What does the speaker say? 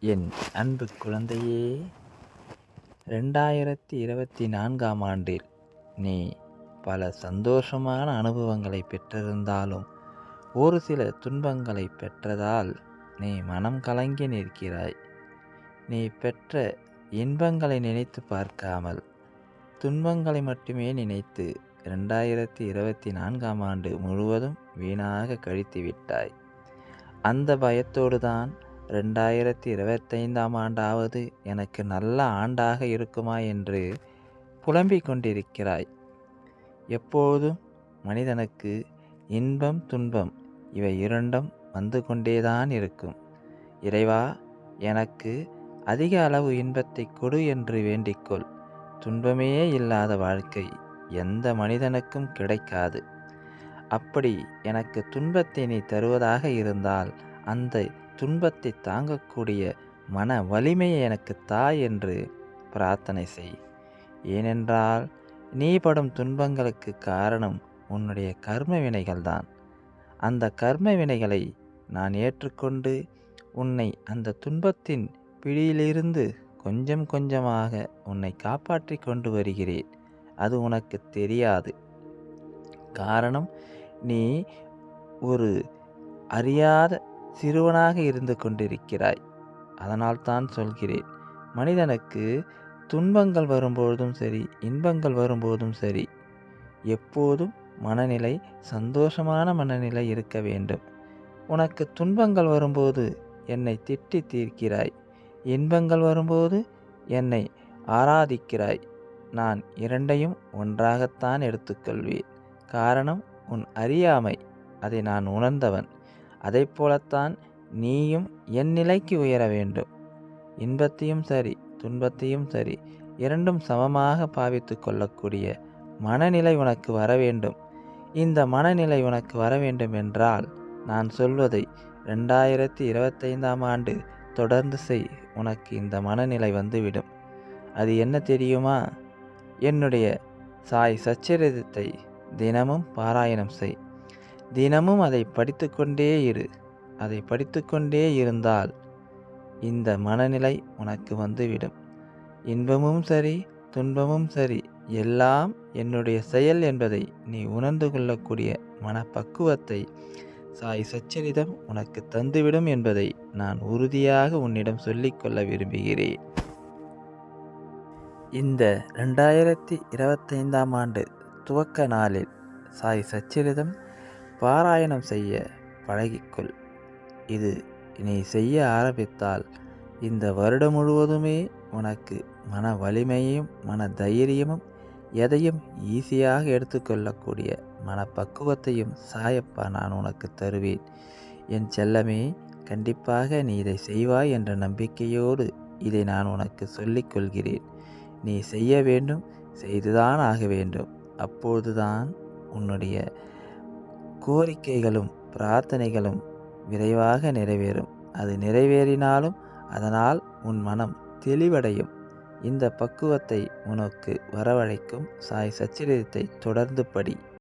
என் அன்பு குழந்தையே ரெண்டாயிரத்தி இருபத்தி நான்காம் ஆண்டில் நீ பல சந்தோஷமான அனுபவங்களை பெற்றிருந்தாலும் ஒரு சில துன்பங்களை பெற்றதால் நீ மனம் கலங்கி நிற்கிறாய். நீ பெற்ற இன்பங்களை நினைத்து பார்க்காமல் துன்பங்களை மட்டுமே நினைத்து ரெண்டாயிரத்தி இருபத்தி நான்காம் ஆண்டு முழுவதும் வீணாக கழித்து விட்டாய் அந்த பயத்தோடு தான் ரெண்டாயிரத்தி இருபத்தைந்தாம் ஆண்டாவது எனக்கு நல்ல ஆண்டாக இருக்குமா என்று புலம்பிக் கொண்டிருக்கிறாய். எப்போதும் மனிதனுக்கு இன்பம் துன்பம் இவை இரண்டும் வந்து கொண்டேதான் இருக்கும். இறைவா எனக்கு அதிக அளவு இன்பத்தை கொடு என்று வேண்டிக்கொள். துன்பமே இல்லாத வாழ்க்கை எந்த மனிதனுக்கும் கிடைக்காது. அப்படி எனக்கு துன்பத்தை நீ தருவதாக இருந்தால் அந்த துன்பத்தை தாங்கக்கூடிய மன வலிமையை எனக்கு தா என்று பிரார்த்தனை செய். ஏனென்றால் நீ படும் துன்பங்களுக்கு காரணம் உன்னுடைய கர்ம வினைகள்தான் அந்த கர்ம வினைகளை நான் ஏற்றுக்கொண்டு உன்னை அந்த துன்பத்தின் பிடியிலிருந்து கொஞ்சம் கொஞ்சமாக உன்னை காப்பாற்றி கொண்டு வருகிறேன். அது உனக்கு தெரியாது. காரணம் நீ ஒரு அறியாத சிறுவனாக இருந்து கொண்டிருக்கிறாய். அதனால் தான் சொல்கிறேன். மனிதனுக்கு துன்பங்கள் வரும்போதும் சரி இன்பங்கள் வரும்போதும் சரி எப்போதும் மனநிலை சந்தோஷமான மனநிலை இருக்க வேண்டும். உனக்கு துன்பங்கள் வரும்போது என்னை திட்டி தீர்க்கிறாய். இன்பங்கள் வரும்போது என்னை ஆராதிக்கிறாய். நான் இரண்டையும் ஒன்றாகத்தான் எடுத்துக்கொள்வேன். காரணம் உன் அறியாமை. அதை நான் உணர்ந்தவன். அதை போலத்தான் நீயும் என் நிலைக்கு உயர வேண்டும். இன்பத்தையும் சரி துன்பத்தையும் சரி இரண்டும் சமமாக பாவித்து கொள்ளக்கூடிய மனநிலை உனக்கு வர வேண்டும். இந்த மனநிலை உனக்கு வர வேண்டும் என்றால் நான் சொல்வதை ரெண்டாயிரத்தி இருபத்தைந்தாம் ஆண்டு தொடர்ந்து செய் உனக்கு இந்த மனநிலை வந்துவிடும். அது என்ன தெரியுமா? என்னுடைய சாய் சச்சரிதத்தை தினமும் பாராயணம் செய். தினமும் அதை படித்துக்கொண்டே இரு. அதை படித்துக்கொண்டே இருந்தால் இந்த மனநிலை உனக்கு வந்துவிடும். இன்பமும் சரி துன்பமும் சரி எல்லாம் என்னுடைய செயல் என்பதை நீ உணர்ந்து கொள்ளக்கூடிய மனப்பக்குவத்தை சாய் சச்சரிதம் உனக்கு தந்துவிடும் என்பதை நான் உறுதியாக உன்னிடம் சொல்லிக்கொள்ள விரும்புகிறேன். இந்த ரெண்டாயிரத்தி இருபத்தைந்தாம் ஆண்டு துவக்க நாளில் சாய் சச்சரிதம் பாராயணம் செய்ய பழகிக்கொள். இது நீ செய்ய ஆரம்பித்தால் இந்த வருடம் முழுவதுமே உனக்கு மன வலிமையும் மன தைரியமும் எதையும் ஈஸியாக எடுத்துக்கொள்ளக்கூடிய மனப்பக்குவத்தையும் சாயப்பா நான் உனக்கு தருவேன். என் செல்லமே கண்டிப்பாக நீ இதை செய்வாய் என்ற நம்பிக்கையோடு இதை நான் உனக்கு சொல்லிக்கொள்கிறேன். நீ செய்ய வேண்டும் செய்துதான் ஆக வேண்டும். அப்பொழுதுதான் உன்னுடைய கோரிக்கைகளும் பிரார்த்தனைகளும் விரைவாக நிறைவேறும். அது நிறைவேறினாலும் அதனால் உன் மனம் தெளிவடையும். இந்த பக்குவத்தை உனக்கு வரவழைக்கும். சாய் சச்சரிதத்தை தொடர்ந்து படி.